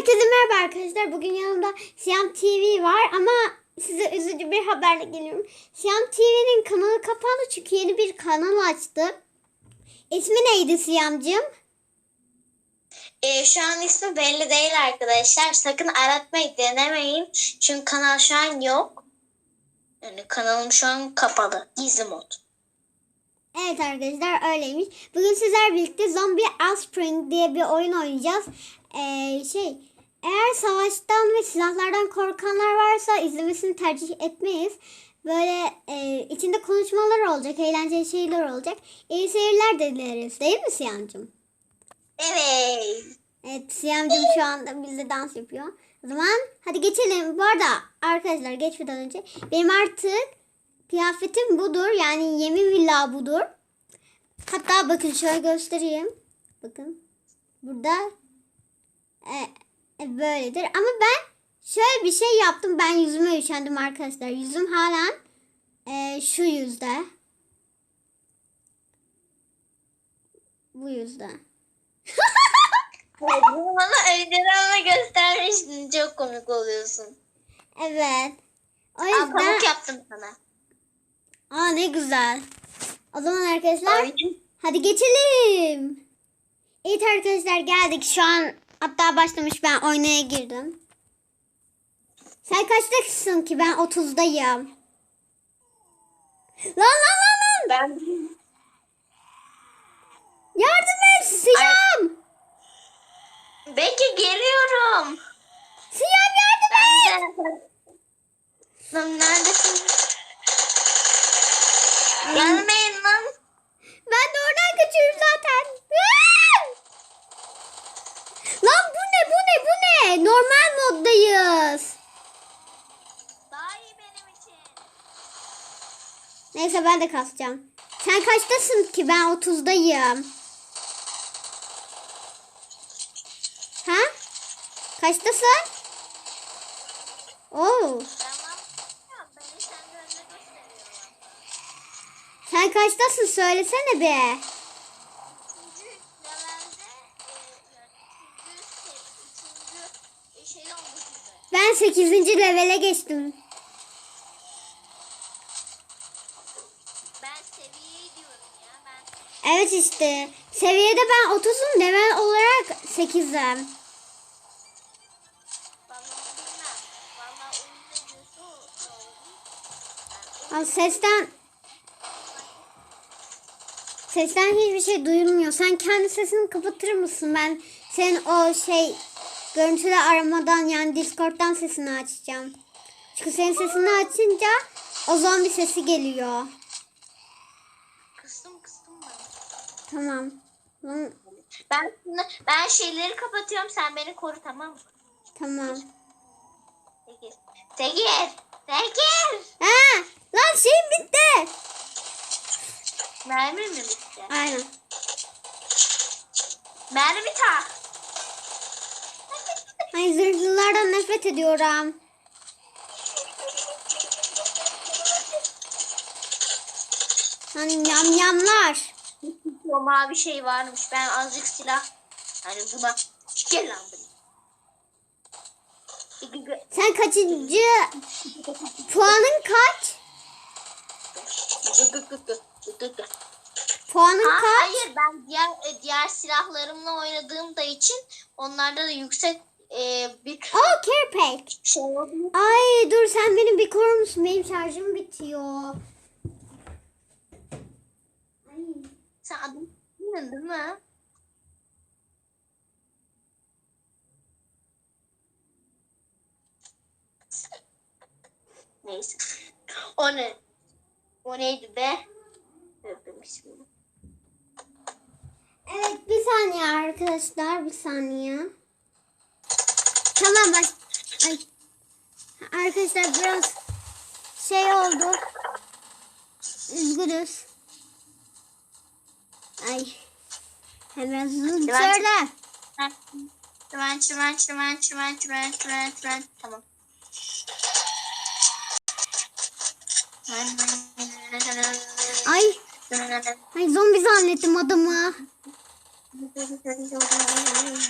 Herkese merhaba arkadaşlar. Bugün yanımda Siyam TV var ama size üzücü bir haberle geliyorum. Siyam TV'nin kanalı kapandı çünkü yeni bir kanal açtı. İsmi neydi Siyamcığım? Ee, şu an ismi belli değil arkadaşlar. Sakın aratmayı denemeyin. Çünkü kanal şu an yok. Yani kanalım şu an kapalı. Gizli mod. Evet arkadaşlar öyleymiş. Bugün sizler birlikte Zombie Outspring diye bir oyun oynayacağız. Ee, şey eğer savaştan ve silahlardan korkanlar varsa izlemesini tercih etmeyiz. Böyle e, içinde konuşmalar olacak, eğlenceli şeyler olacak. İyi seyirler dileriz değil mi Siyamcığım? Evet. Evet Siyamcığım şu anda bizle dans yapıyor. O zaman hadi geçelim. Bu arada arkadaşlar geçmeden önce benim artık kıyafetim budur. Yani yemin villa budur. Hatta bakın şöyle göstereyim. Bakın. Burada e, böyledir. Ama ben şöyle bir şey yaptım. Ben yüzüme üşendim arkadaşlar. Yüzüm halen e, şu yüzde. Bu yüzde. Bana önceden de göstermiştin. Çok komik oluyorsun. Evet. O yüzden... pamuk yaptım sana. Aa ne güzel. O zaman arkadaşlar Ay, hadi geçelim. Evet arkadaşlar geldik. Şu an hatta başlamış ben oynaya girdim. Sen kaçtasın ki ben 30'dayım. Lan lan lan lan. Ben Yardım et Siyam. Belki geliyorum. Siyam yardım et. Ben de. Lan neredesin? Gelmeyin lan. Ben de oradan kaçıyorum zaten. Aa! Lan bu ne bu ne bu ne? Normal moddayız. Daha iyi benim için. Neyse ben de kasacağım. Sen kaçtasın ki? Ben 30'dayım. Ha? Kaçtasın? Oo. Sen kaçtasın? Söylesene be. E. Ben 8. levele geçtim. Evet işte. Seviyede ben 30'um. Level olarak 8'im. vallahi bilmem. Vallahi oyun ne diyorsa o o olur. Al sesten Sesten hiçbir şey duyulmuyor. Sen kendi sesini kapatır mısın? Ben senin o şey görüntülü aramadan yani Discord'dan sesini açacağım. Çünkü senin sesini açınca o zombi sesi geliyor. Tamam. Hı, Ben, ben şeyleri kapatıyorum sen beni koru tamam mı? Tamam. Tekir. Tekir. Tekir. Ha, lan şeyim bitti. Mermi mi bitti? Aynen. Mermi tak. Ay zırhlılardan nefret ediyorum. Hani yamyamlar. O mavi şey varmış. Ben azıcık silah. Hani buna gel lan buraya. Sen kaçıncı puanın kaç? Puanın Ha, kaç? hayır ben diğer e, diğer silahlarımla oynadığım da için onlarda da yüksek e, bir Oh care pack. şey. Ay dur sen beni bir korur musun? Benim şarjım bitiyor. Ay. Sen adım bilmiyorsun değil mi? Neyse. O ne? O neydi be? Evet bir saniye arkadaşlar bir saniye. Tamam bak. Ay. Arkadaşlar biraz şey oldu. Üzgünüz. Ay. Hemen söyle. Çimen çimen çimen çimen çimen çimen çimen. Tamam. Ay. Ay zombi zannettim adamı.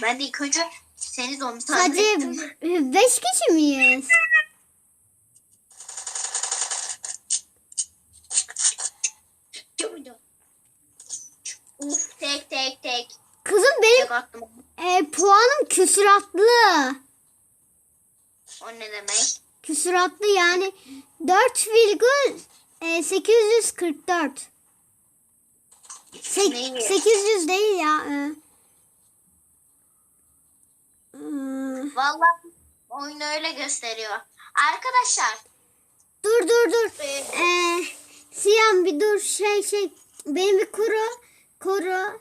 Ben de ilk önce Seni zombi Sadece zannettim. 5 kişi miyiz? Uf tek tek tek. Kızım benim Tek attım. e, puanım küsuratlı. O ne demek? Küsuratlı yani 4,844. Sek- Neyi? 800 değil ya. e. Hmm. Vallahi oyun öyle gösteriyor. Arkadaşlar Dur dur dur. e, Ee, Siyam bir dur şey şey benim bir koru koru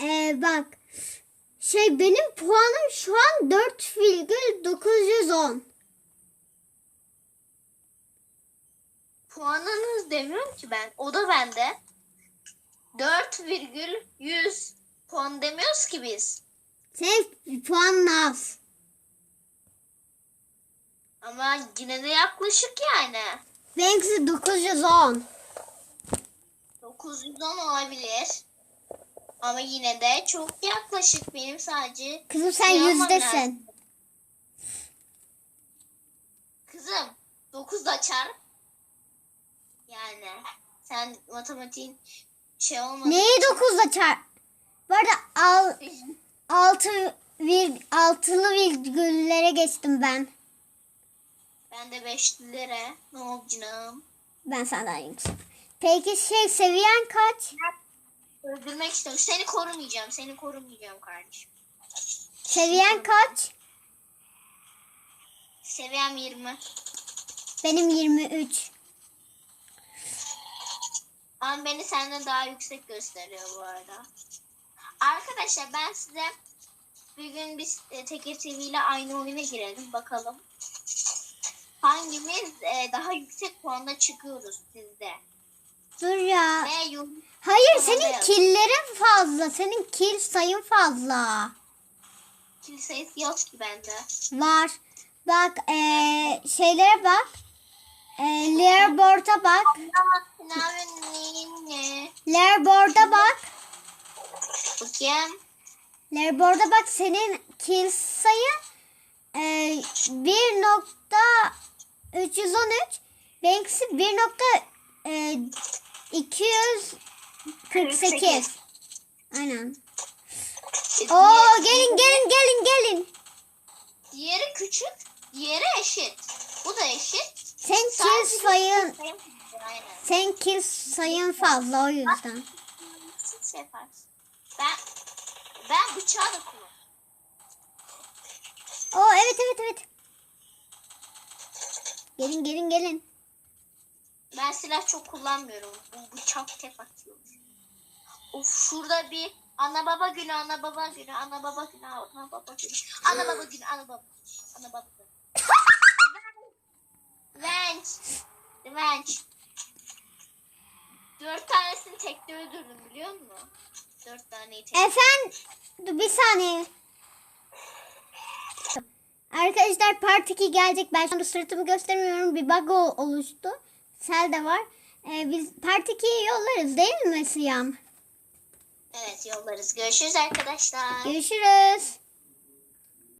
ee, bak şey benim puanım şu an 4,910 puanınız demiyorum ki ben. O da bende. 4,100 puan demiyoruz ki biz. senin puanın az Ama yine de yaklaşık yani. benimkisi 910 910 olabilir. Ama yine de çok yaklaşık benim sadece. kızım sen yüzdesin. Kızım 9 da çarp. Yani sen matematiğin şey olmadı. neyi 9'la çarp bu arada al, 6 vir, altılı virgüllere geçtim ben Ben de 5 lira. Ne oldu canım? ben senden yüksek peki şey seviyen kaç Öldürmek istiyorum. Seni korumayacağım. Seni korumayacağım kardeşim. seviyen kaç Seviyem 20. Benim 23. Ama beni senden daha yüksek gösteriyor bu arada. Arkadaşlar ben size bir gün biz e, Tekir TV ile aynı oyuna girelim bakalım. Hangimiz e, daha yüksek puanda çıkıyoruz sizde. Dur ya. Hayır senin killerin fazla. Senin kill sayın fazla. kill sayısı yok ki bende. Var. Bak eee, şeylere bak. Eee leaderboard'a bak. Leaderboard'a bak. Bakayım. Leaderboard'a bak senin kill sayın eee 1.313 benimkisi 1.248 Aynen. Oo gelin gelin gelin gelin. Diğeri küçük, diğeri eşit. Bu da eşit. Sen kill Sadece sayın sayım- Aynen. sen kill sayın fazla o yüzden. Siz şey yaparsın. Ben ben bıçağı da kullanıyorum. Oo evet evet evet. Gelin gelin gelin. Ben silah çok kullanmıyorum. Bu bıçak tek atıyor. Of şurada bir ana baba günü, ana baba günü, ana baba günü, ana baba günü, ana baba günü, ana baba, ana baba günü. Revenge. Revenge. Dört tanesini tekte öldürdüm biliyor musun? Dört taneyi tek. Efendim bir saniye. Arkadaşlar part 2 gelecek. Ben şu anda suratımı göstermiyorum. Bir bug oluştu. Sel de var. Ee, biz part 2'yi yollarız değil mi Siyam? Evet yollarız. Görüşürüz arkadaşlar. Görüşürüz.